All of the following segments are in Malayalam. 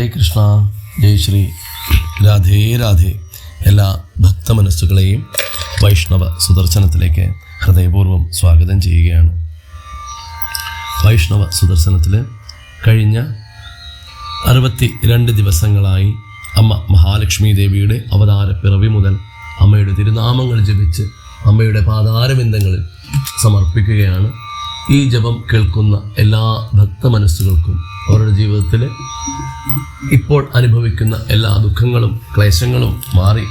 ഹരേ കൃഷ്ണ ജയ് ശ്രീ. രാധേ രാധേ. എല്ലാ ഭക്തമനസ്സുകളെയും വൈഷ്ണവ സുദർശനത്തിലേക്ക് ഹൃദയപൂർവം സ്വാഗതം ചെയ്യുകയാണ്. വൈഷ്ണവ സുദർശനത്തിൽ കഴിഞ്ഞ അറുപത്തി രണ്ട് ദിവസങ്ങളായി അമ്മ മഹാലക്ഷ്മി ദേവിയുടെ അവതാര പിറവി മുതൽ അമ്മയുടെ തിരുനാമങ്ങൾ ജപിച്ച് അമ്മയുടെ പാതാരബിന്ദങ്ങളിൽ സമർപ്പിക്കുകയാണ്. ഈ ജപം കേൾക്കുന്ന എല്ലാ ഭക്തമനസ്സുകൾക്കും അവരുടെ ജീവിതത്തിൽ ഇപ്പോൾ അനുഭവിക്കുന്ന എല്ലാ ദുഃഖങ്ങളും ക്ലേശങ്ങളും മാറി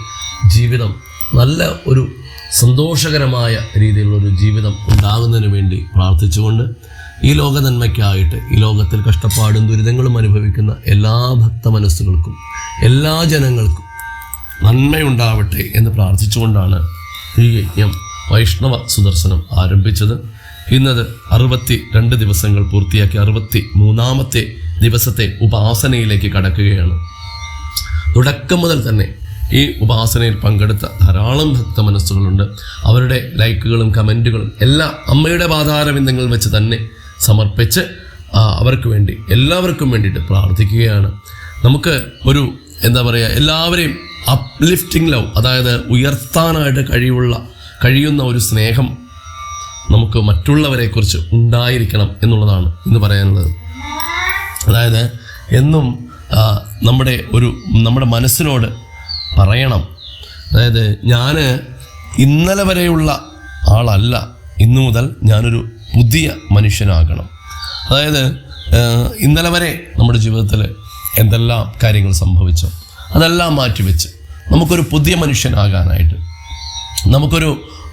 ജീവിതം നല്ല ഒരു സന്തോഷകരമായ രീതിയിലുള്ളൊരു ജീവിതം ഉണ്ടാകുന്നതിന് വേണ്ടി പ്രാർത്ഥിച്ചുകൊണ്ട് ഈ ലോക നന്മയ്ക്കായിട്ട് ഈ ലോകത്തിൽ കഷ്ടപ്പാടും ദുരിതങ്ങളും അനുഭവിക്കുന്ന എല്ലാ ഭക്ത മനസ്സുകൾക്കും എല്ലാ ജനങ്ങൾക്കും നന്മയുണ്ടാവട്ടെ എന്ന് പ്രാർത്ഥിച്ചുകൊണ്ടാണ് ഈ യജ്ഞം വൈഷ്ണവ സുദർശനം ആരംഭിച്ചത്. ഇന്നത് അറുപത്തി രണ്ട് ദിവസങ്ങൾ പൂർത്തിയാക്കി അറുപത്തി മൂന്നാമത്തെ ദിവസത്തെ ഉപാസനയിലേക്ക് കടക്കുകയാണ്. തുടക്കം മുതൽ തന്നെ ഈ ഉപാസനയിൽ പങ്കെടുത്ത ധാരാളം ഭക്ത മനസ്സുകളുണ്ട്. അവരുടെ ലൈക്കുകളും കമന്റുകളും എല്ലാം അമ്മയുടെ പാതാരബിന്ദങ്ങൾ വെച്ച് തന്നെ സമർപ്പിച്ച് അവർക്ക് വേണ്ടി എല്ലാവർക്കും വേണ്ടിയിട്ട് പ്രാർത്ഥിക്കുകയാണ്. നമുക്ക് ഒരു എന്താ പറയുക എല്ലാവരെയും അപ്ലിഫ്റ്റിംഗ് ലവ് അതായത് ഉയർത്താനായിട്ട് കഴിവുള്ള കഴിയുന്ന ഒരു സ്നേഹം നമുക്ക് മറ്റുള്ളവരെക്കുറിച്ച് ഉണ്ടായിരിക്കണം എന്നുള്ളതാണ് ഇന്ന് പറയാനുള്ളത്. അതായത് എന്നും നമ്മുടെ ഒരു നമ്മുടെ മനസ്സിനോട് പറയണം. അതായത് ഞാൻ ഇന്നലെ വരെയുള്ള ആളല്ല. ഇന്നു മുതൽ ഞാനൊരു പുതിയ മനുഷ്യനാകണം. അതായത് ഇന്നലെ വരെ നമ്മുടെ ജീവിതത്തിൽ എന്തെല്ലാം കാര്യങ്ങൾ സംഭവിച്ചു. അതെല്ലാം മാറ്റിവെച്ച് നമുക്കൊരു പുതിയ മനുഷ്യനാകാനായിട്ട് നമുക്കൊരു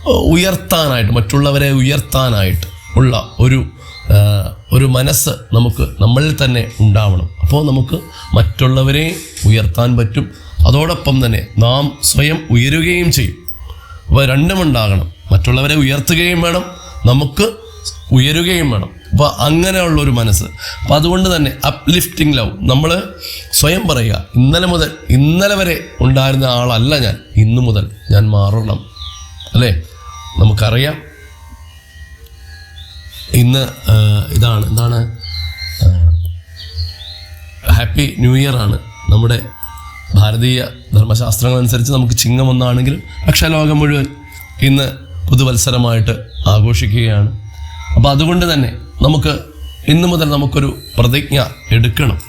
ഉയർത്താനായിട്ട് മറ്റുള്ളവരെ ഉയർത്താനായിട്ട് ഉള്ള ഒരു ഒരു മനസ്സ് നമുക്ക് നമ്മളിൽ തന്നെ ഉണ്ടാവണം. അപ്പോൾ നമുക്ക് മറ്റുള്ളവരെ ഉയർത്താൻ പറ്റും. അതോടൊപ്പം തന്നെ നാം സ്വയം ഉയരുകയും ചെയ്യും. അപ്പോൾ രണ്ടും ഉണ്ടാകണം. മറ്റുള്ളവരെ ഉയർത്തുകയും വേണം. നമുക്ക് ഉയരുകയും വേണം. അപ്പോൾ അങ്ങനെയുള്ളൊരു മനസ്സ്. അപ്പോൾ അതുകൊണ്ട് തന്നെ അപ്ലിഫ്റ്റിംഗ് ലവ് നമ്മൾ സ്വയം പറയുക ഇന്നലെ മുതൽ ഇന്നലെ വരെ ഉണ്ടായിരുന്ന ആളല്ല ഞാൻ. ഇന്നു മുതൽ ഞാൻ മാറണം. അല്ലേ? നമുക്കറിയാം. ഇന്ന് ഇതാണ് എന്താണ് ഹാപ്പി ന്യൂ ഇയർ ആണ്. നമ്മുടെ ഭാരതീയ ധർമ്മശാസ്ത്രങ്ങൾ അനുസരിച്ച് നമുക്ക് ചിങ്ങം ഒന്നാണെങ്കിലും പക്ഷേ ലോകം മുഴുവൻ ഇന്ന് പുതുവത്സരമായിട്ട് ആഘോഷിക്കുകയാണ്. അപ്പോൾ അതുകൊണ്ട് തന്നെ നമുക്ക് ഇന്നു മുതൽ നമുക്കൊരു പ്രതിജ്ഞ എടുക്കണം.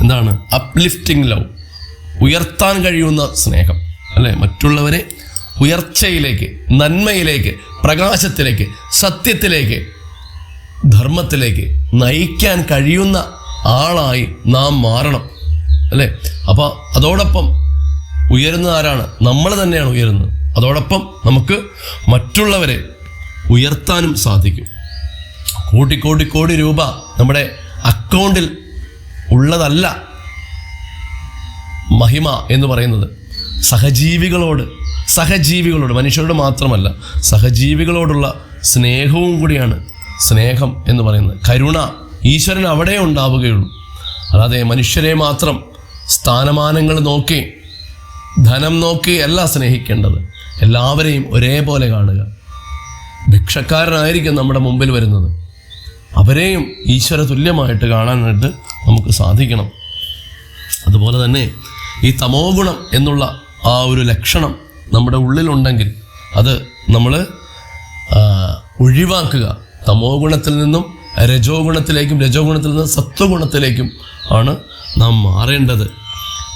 എന്താണ്? അപ്ലിഫ്റ്റിംഗ് ലവ് ഉയർത്താൻ കഴിയുന്ന സ്നേഹം. അല്ലേ? മറ്റുള്ളവരെ ഉയർച്ചയിലേക്ക് നന്മയിലേക്ക് പ്രകാശത്തിലേക്ക് സത്യത്തിലേക്ക് ധർമ്മത്തിലേക്ക് നയിക്കാൻ കഴിയുന്ന ആളായി നാം മാറണം. അല്ലേ? അപ്പോൾ അതോടൊപ്പം ഉയരുന്ന ആരാണ്? നമ്മൾ തന്നെയാണ് ഉയരുന്നത്. അതോടൊപ്പം നമുക്ക് മറ്റുള്ളവരെ ഉയർത്താനും സാധിക്കും. കോടി കോടി കോടി രൂപ നമ്മുടെ അക്കൗണ്ടിൽ ഉള്ളതല്ല മഹിമ എന്ന് പറയുന്നത്. സഹജീവികളോട് സഹജീവികളോട് മനുഷ്യരോട് മാത്രമല്ല സഹജീവികളോടുള്ള സ്നേഹവും കൂടിയാണ് സ്നേഹം എന്ന് പറയുന്നത്. കരുണ ഈശ്വരൻ അവിടെ ഉണ്ടാവുകയുള്ളൂ. അല്ലാതെ മനുഷ്യരെ മാത്രം സ്ഥാനമാനങ്ങൾ നോക്കി ധനം നോക്കി അല്ല സ്നേഹിക്കേണ്ടത്. എല്ലാവരെയും ഒരേപോലെ കാണുക. ഭിക്ഷക്കാരനായിരിക്കും നമ്മുടെ മുമ്പിൽ വരുന്നത്. അവരെയും ഈശ്വര തുല്യമായിട്ട് കാണാനായിട്ട് നമുക്ക് സാധിക്കണം. അതുപോലെ തന്നെ ഈ തമോ ഗുണം എന്നുള്ള ആ ഒരു ലക്ഷണം നമ്മുടെ ഉള്ളിലുണ്ടെങ്കിൽ അത് നമ്മൾ ഒഴിവാക്കുക. തമോ ഗുണത്തിൽ നിന്നും രജോ ഗുണത്തിലേക്കും രജോ ഗുണത്തിൽ നിന്നും സത്വഗുണത്തിലേക്കും ആണ് നാം മാറേണ്ടത്.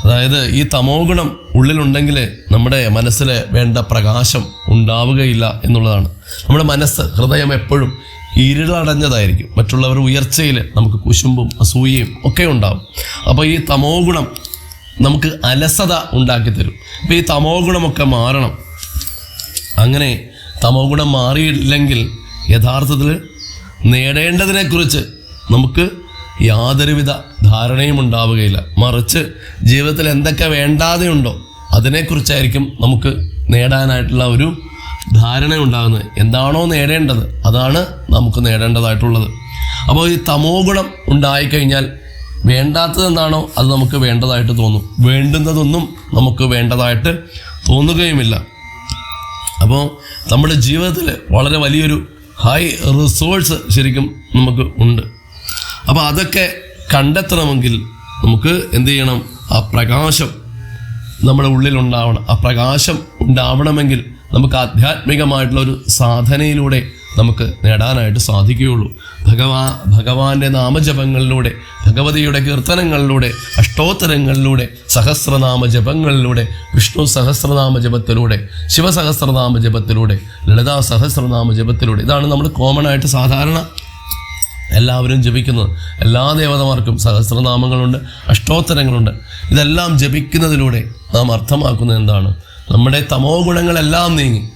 അതായത് ഈ തമോ ഗുണം ഉള്ളിലുണ്ടെങ്കിൽ നമ്മുടെ മനസ്സിൽ വേണ്ട പ്രകാശം ഉണ്ടാവുകയില്ല എന്നുള്ളതാണ്. നമ്മുടെ മനസ്സ് ഹൃദയം എപ്പോഴും ഇരുളടഞ്ഞതായിരിക്കും. മറ്റുള്ളവർ ഉയർച്ചയിൽ നമുക്ക് കുശുമ്പും അസൂയയും ഒക്കെ ഉണ്ടാവും. അപ്പോൾ ഈ തമോ ഗുണം നമുക്ക് അലസത ഉണ്ടാക്കി തരും. അപ്പോൾ ഈ തമോ ഗുണമൊക്കെ മാറണം. അങ്ങനെ തമോ ഗുണം മാറിയില്ലെങ്കിൽ യഥാർത്ഥത്തിൽ നേടേണ്ടതിനെക്കുറിച്ച് നമുക്ക് യാതൊരുവിധ ധാരണയും ഉണ്ടാവുകയില്ല. മറിച്ച് ജീവിതത്തിൽ എന്തൊക്കെ വേണ്ടാതെയുണ്ടോ അതിനെക്കുറിച്ചായിരിക്കും നമുക്ക് നേടാനായിട്ടുള്ള ഒരു ധാരണ ഉണ്ടാകുന്നത്. എന്താണോ നേടേണ്ടത് അതാണ് നമുക്ക് നേടേണ്ടതായിട്ടുള്ളത്. അപ്പോൾ ഈ തമോ ഗുണം ഉണ്ടായിക്കഴിഞ്ഞാൽ വേണ്ടാത്തത് എന്താണോ അത് നമുക്ക് വേണ്ടതായിട്ട് തോന്നും. വേണ്ടുന്നതൊന്നും നമുക്ക് വേണ്ടതായിട്ട് തോന്നുകയുമില്ല. അപ്പോൾ നമ്മുടെ ജീവിതത്തിൽ വളരെ വലിയൊരു ഹൈ റിസോഴ്സ് ശരിക്കും നമുക്ക് ഉണ്ട്. അപ്പോൾ അതൊക്കെ കണ്ടെത്തണമെങ്കിൽ നമുക്ക് എന്ത് ചെയ്യണം? ആ പ്രകാശം നമ്മുടെ ഉള്ളിലുണ്ടാവണം. ആ പ്രകാശം ഉണ്ടാവണമെങ്കിൽ നമുക്ക് ആധ്യാത്മികമായിട്ടുള്ള ഒരു സാധനയിലൂടെ നമുക്ക് നേടാനായിട്ട് സാധിക്കുകയുള്ളൂ. ഭഗവാ ഭഗവാന്റെ നാമജപങ്ങളിലൂടെ ഭഗവതിയുടെ കീർത്തനങ്ങളിലൂടെ അഷ്ടോത്തരങ്ങളിലൂടെ സഹസ്രനാമ ജപങ്ങളിലൂടെ വിഷ്ണു സഹസ്രനാമ ജപത്തിലൂടെ ശിവസഹസ്രനാമ ജപത്തിലൂടെ ലളിതാ സഹസ്രനാമ ജപത്തിലൂടെ ഇതാണ് നമ്മൾ കോമൺ ആയിട്ട് സാധാരണ എല്ലാവരും ജപിക്കുന്നത്. എല്ലാ ദേവതമാർക്കും സഹസ്രനാമങ്ങളുണ്ട് അഷ്ടോത്തരങ്ങളുണ്ട്. ഇതെല്ലാം ജപിക്കുന്നതിലൂടെ നാം അർത്ഥമാക്കുന്നത് എന്താണ്? നമ്മുടെ തമോ ഗുണങ്ങളെല്ലാം നീങ്ങി.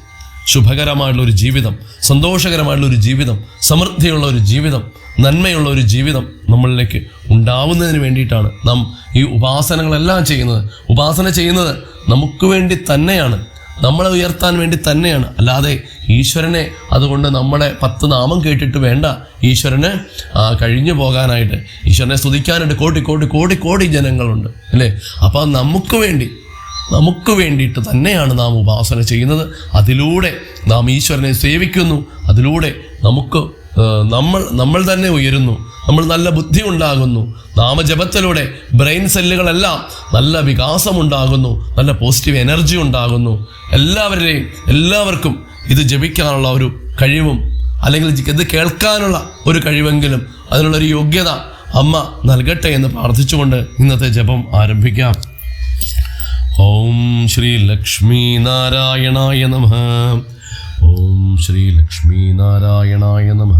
ശുഭകരമായിട്ടുള്ള ഒരു ജീവിതം സന്തോഷകരമായുള്ള ഒരു ജീവിതം സമൃദ്ധിയുള്ള ഒരു ജീവിതം നന്മയുള്ള ഒരു ജീവിതം നമ്മളിലേക്ക് ഉണ്ടാവുന്നതിന് വേണ്ടിയിട്ടാണ് നാം ഈ ഉപാസനകളെല്ലാം ചെയ്യുന്നത്. ഉപാസന ചെയ്യുന്നത് നമുക്ക് വേണ്ടി തന്നെയാണ്. നമ്മളെ ഉയർത്താൻ വേണ്ടി തന്നെയാണ്. അല്ലാതെ ഈശ്വരനെ അതുകൊണ്ട് നമ്മളെ പത്ത് നാമം കേട്ടിട്ട് വേണ്ട. ഈശ്വരന് കഴിഞ്ഞു പോകാനായിട്ട്. ഈശ്വരനെ സ്തുതിക്കാനായിട്ട് കോടി കോടി കോടി കോടി ജനങ്ങളുണ്ട്. അല്ലേ? അപ്പോൾ നമുക്ക് വേണ്ടി നമുക്ക് വേണ്ടിയിട്ട് തന്നെയാണ് നാം ഉപാസന ചെയ്യുന്നത്. അതിലൂടെ നാം ഈശ്വരനെ സേവിക്കുന്നു. അതിലൂടെ നമുക്ക് നമ്മൾ നമ്മൾ തന്നെ ഉയരുന്നു. നമ്മൾ നല്ല ബുദ്ധി ഉണ്ടാകുന്നു. നാമജപത്തിലൂടെ ബ്രെയിൻ സെല്ലുകളെല്ലാം നല്ല വികാസമുണ്ടാകുന്നു. നല്ല പോസിറ്റീവ് എനർജി ഉണ്ടാകുന്നു. എല്ലാവരുടെയും എല്ലാവർക്കും ഇത് ജപിക്കാനുള്ള ഒരു കഴിവും അല്ലെങ്കിൽ ഇത് കേൾക്കാനുള്ള ഒരു കഴിവെങ്കിലും അതിനുള്ളൊരു യോഗ്യത അമ്മ നൽകട്ടെ എന്ന് പ്രാർത്ഥിച്ചുകൊണ്ട് ഇന്നത്തെ ജപം ആരംഭിക്കാം. ഓം ശ്രീ ലക്ഷ്മി നാരായണായ നമ. ഓം ശ്രീ ലക്ഷ്മി നാരായണായ നമ.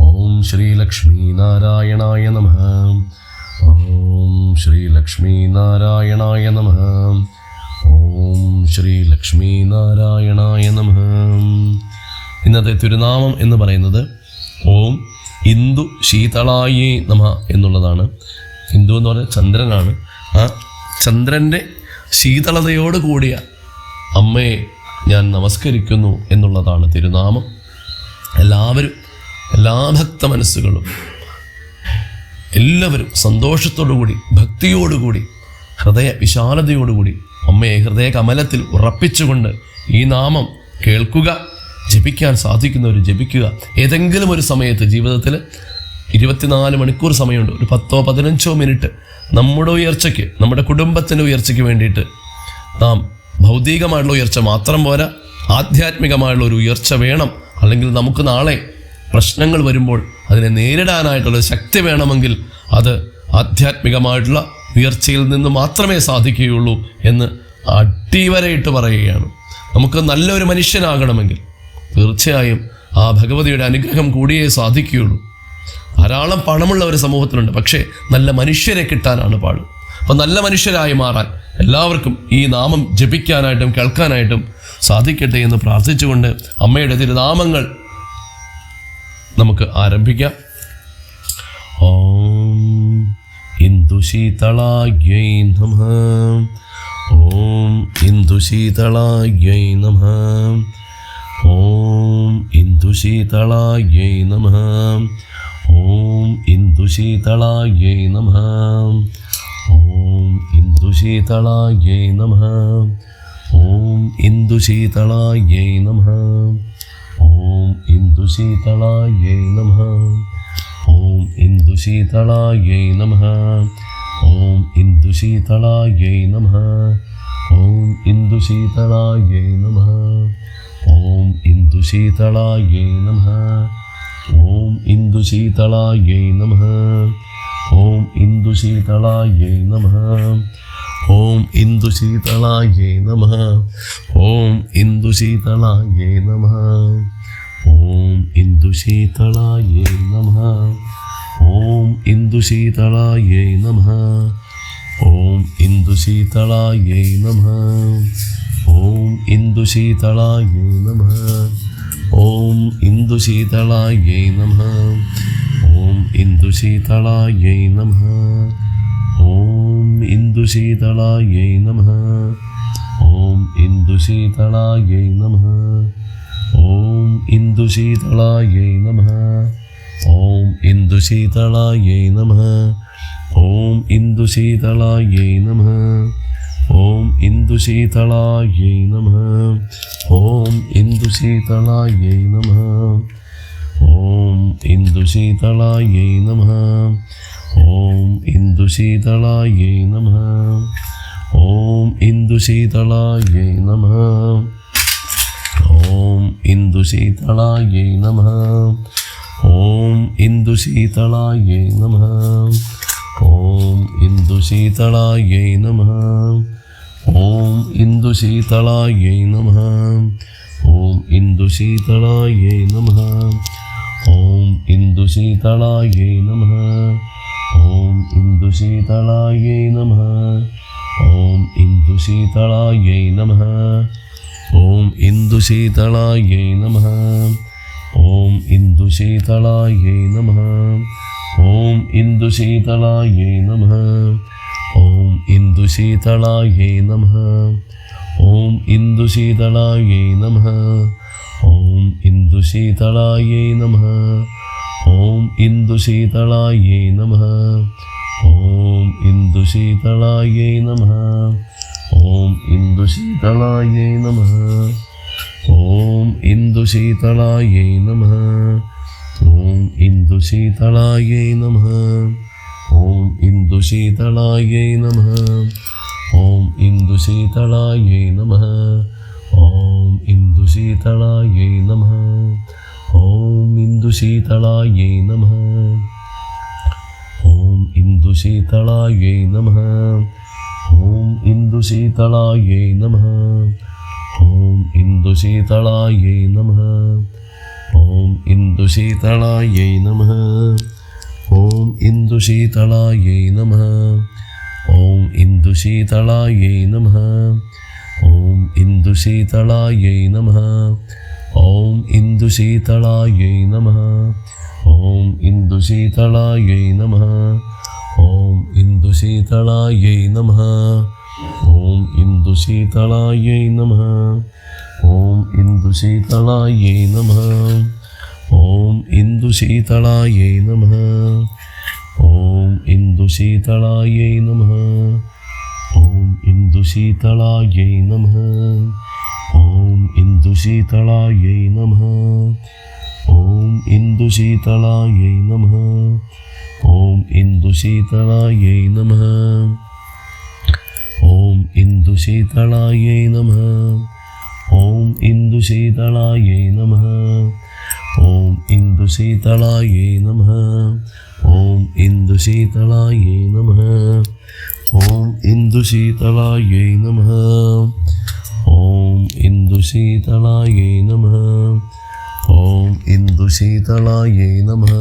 ഓം ശ്രീ ലക്ഷ്മി നാരായണായ നമ. ഓം ശ്രീ ലക്ഷ്മി നാരായണായ നമ. ഓം ശ്രീ ലക്ഷ്മി നാരായണായ നമ. ഇന്നത്തെ തിരുനാമം എന്ന് പറയുന്നത് ഓം ഇന്ദു ശീതളായേ നമ എന്നുള്ളതാണ്. ഹിന്ദു എന്ന് പറഞ്ഞാൽ ചന്ദ്രനാണ്. ആ ചന്ദ്രന്റെ ശീതളതയോട് കൂടിയ അമ്മയെ ഞാൻ നമസ്കരിക്കുന്നു എന്നുള്ളതാണ് തിരുനാമം. എല്ലാവരും എല്ലാ ഭക്ത മനസ്സുകളും എല്ലാവരും സന്തോഷത്തോടുകൂടി ഭക്തിയോടുകൂടി ഹൃദയ വിശാലതയോടുകൂടി അമ്മയെ ഹൃദയ കമലത്തിൽ ഉറപ്പിച്ചുകൊണ്ട് ഈ നാമം കേൾക്കുക ജപിക്കാൻ സാധിക്കുന്നവർ ജപിക്കുക. ഏതെങ്കിലും ഒരു സമയത്ത് ജീവിതത്തിൽ ഇരുപത്തിനാല് മണിക്കൂർ സമയമുണ്ട്. ഒരു പത്തോ പതിനഞ്ചോ മിനിറ്റ് നമ്മുടെ ഉയർച്ചയ്ക്ക് നമ്മുടെ കുടുംബത്തിന്റെ ഉയർച്ചയ്ക്ക് വേണ്ടിയിട്ട് നാം ഭൗതികമായിട്ടുള്ള ഉയർച്ച മാത്രം പോരാ ആധ്യാത്മികമായുള്ള ഒരു ഉയർച്ച വേണം. അല്ലെങ്കിൽ നമുക്ക് നാളെ പ്രശ്നങ്ങൾ വരുമ്പോൾ അതിനെ നേരിടാനായിട്ടുള്ള ശക്തി വേണമെങ്കിൽ അത് ആധ്യാത്മികമായിട്ടുള്ള ഉയർച്ചയിൽ നിന്ന് മാത്രമേ സാധിക്കുകയുള്ളൂ എന്ന് അടിവരയിട്ട് പറയുകയാണ്. നമുക്ക് നല്ലൊരു മനുഷ്യനാകണമെങ്കിൽ തീർച്ചയായും ആ ഭഗവതിയുടെ അനുഗ്രഹം കൂടിയേ സാധിക്കുകയുള്ളൂ. ധാരാളം പണമുള്ള ഒരു സമൂഹത്തിലുണ്ട്. പക്ഷേ നല്ല മനുഷ്യരെ കിട്ടാനാണ് പാട്. അപ്പം നല്ല മനുഷ്യരായി മാറാൻ എല്ലാവർക്കും ഈ നാമം ജപിക്കാനായിട്ടും കേൾക്കാനായിട്ടും സാധിക്കട്ടെ എന്ന് പ്രാർത്ഥിച്ചുകൊണ്ട് അമ്മയുടെ തിരുനാമങ്ങൾ നമുക്ക് ആരംഭിക്കാം. ഓം ഇന്ദുശീതളാഗ്യൈ നമ. ഓം ഇന്ദുശീതളാഗ്യൈ നമ. ഓം ഇന്ദുശീതളാഗ്യൈ നമ. ॐ इन्दुशीतलायै नमः। ॐ इन्दुशीतलायै नमः। ॐ इन्दुशीतलायै नमः। ॐ इन्दुशीतलायै नमः। ॐ इन्दुशीतलायै नमः। ॐ इन्दुशीतलायै नमः। ॐ इन्दुशीतलायै नमः। ॐ इन्दुशीतलायै नमः। ॐ इन्दुशीतलायै नमः ॐ इन्दुशीतलायै नमः ॐ इन्दुशीतलायै नम ओम इन्दुशीतलायै नम ॐ नम नमः ॐ इन्दुशीतलायै नमः ॐ इन्दुशीतलायै नमः ॐ इन्दुशीतलायै नमः ஓம் இந்து சீதளாயை நம ஓம் இந்து சீதளாயை நம ஓம் இந்து சீதளாயை நம ஓம் இந்து சீதளாயை நம ஓம் இந்து சீதளாயை நம ஓம் இந்து சீதளாயை நம ஓம் இந்து சீதளாயை நம. ஓம் இந்து சீதளாயை நம ஓம் இந்து சீதளாயை நம ஓம் இந்து சீதளாயை நம ஓம் இந்து சீதளாயை நம ஓம் இந்து சீதளாயை நம ஓம் இந்து சீதளாயை நம ஓம் இந்து சீதளாயை நம. इन्दुशीतलायै नमः। ॐ इन्दुशीतलायै नमः। ॐ इन्दुशीतलायै नमः। ॐ इन्दुशीतलायै नमः। ॐ इन्दुशीतलायै नमः। ॐ इन्दुशीतलायै नमः। ॐ इन्दुशीतलायै नमः। ॐ इन्दुशीतलायै नमः। ॐ इन्दुशीतलायै नमः। ॐ इन्दुशीतलायै नमः ॐ इन्दुशीतलायै नमः ॐ इन्दुशीतलायै नम ॐ इन्दुशीतलायै नमः ॐ इन्दुशीतलायै नमः ॐ इन्दुशीतलायै नमः ॐ इन्दुशीतलायै नमः ॐ इन्दुशीतलायै नमः ॐ इन्दुशीतलायै नमः ॐ इन्दुशीतलायै नमः ॐ इन्दुशीतलायै नमः ॐ इन्दुशीतलायै नमः ॐ इन्दुशीतलायै नमः ॐ इन्दुशीतलायै नमः ॐ इन्दुशीतलायै नमः ॐ इन्दुशीतलायै नमः इन्दुशीतलायै नमः। ॐ इन्दुशीतलायै नमः। ॐ इन्दुशीतलायै नमः। ॐ इन्दुशीतलायै नमः। ॐ इन्दुशीतलायै नमः। ॐ इन्दुशीतलायै नमः। ॐ इन्दुशीतलायै नमः। ॐ इन्दुशीतलायै नमः। ॐ इन्दुशीतलायै नमः। ॐ इन्दुशीतलायै नमः ॐ नम नमः ॐ इन्दुशीतलायै नमः ओम इन्दुशीतलायै नमः ॐ इन्दुशीतलायै नमः ॐ इन्दुशीतलायै नमः ॐ इन्दुशीतलायै नमः ओम इन्दुशीतलायै नमः। ॐ इन्दुशीतलायै नमः। ॐ इन्दुशीतलायै नमः। इंदु शीतलाये नमः। ॐ इन्दुशीतलायै नमः।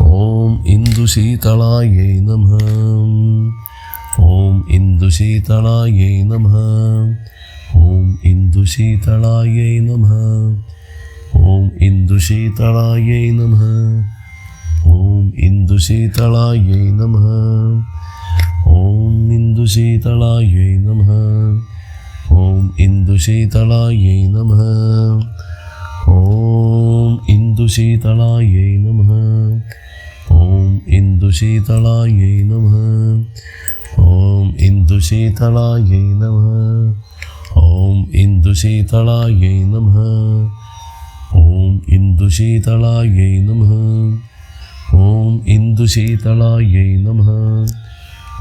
नम इन्दुशीतलायै नमः। ॐ इन्दुशीतलायै नमः। इंदु शीतलाये नमः। ओम इन्दुशीतलायै नम ओम इन्दुशीतलायै नम ओम इन्दुशीतलायै नम ओम इन्दुशीतलायै नम ओम इन्दुशीतलायै नम ओम इन्दुशीतलायै नम ओम इन्दुशीतलायै नम ओम इन्दुशीतलायै नम ஓம் இந்து சீதளாயை நம ஓம் இந்து சீதளாயை நம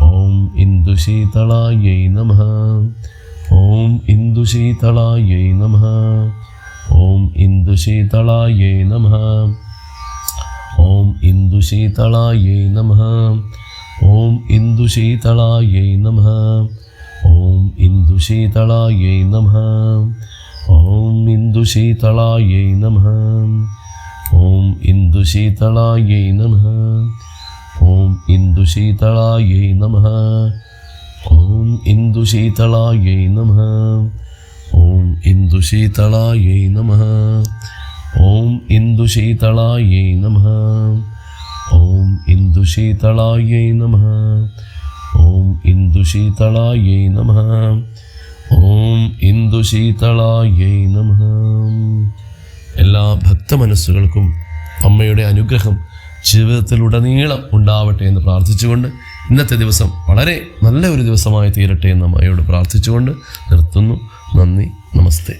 ஓம் இந்து சீதளாயை நம ஓம் இந்து சீதளாயை நம ஓம் இந்து சீதளாயை நம ஓம் இந்து சீதளாயை நம ஓம் இந்து சீதளாயை நம ஓம் இந்து சீதளாயை நம ॐ इन्दुशीतलायै नमः ॐ इन्दुशीतलायै नमः ॐ इन्दुशीतलायै नमः ॐ इन्दुशीतलायै नमः ॐ इन्दुशीतलायै नमः ॐ इन्दुशीतलायै नमः ॐ इन्दुशीतलायै नमः ॐ इन्दुशीतलायै नमः ഓം ഇന്ദുശീതളായൈ നമ. എല്ലാ ഭക്ത മനസ്സുകൾക്കും അമ്മയുടെ അനുഗ്രഹം ജീവിതത്തിലുടനീളം ഉണ്ടാവട്ടെ എന്ന് പ്രാർത്ഥിച്ചുകൊണ്ട് ഇന്നത്തെ ദിവസം വളരെ നല്ല ഒരു ദിവസമായി തീരട്ടെ എന്ന് അമ്മയോട് പ്രാർത്ഥിച്ചുകൊണ്ട് നിർത്തുന്നു. നന്ദി നമസ്തേ.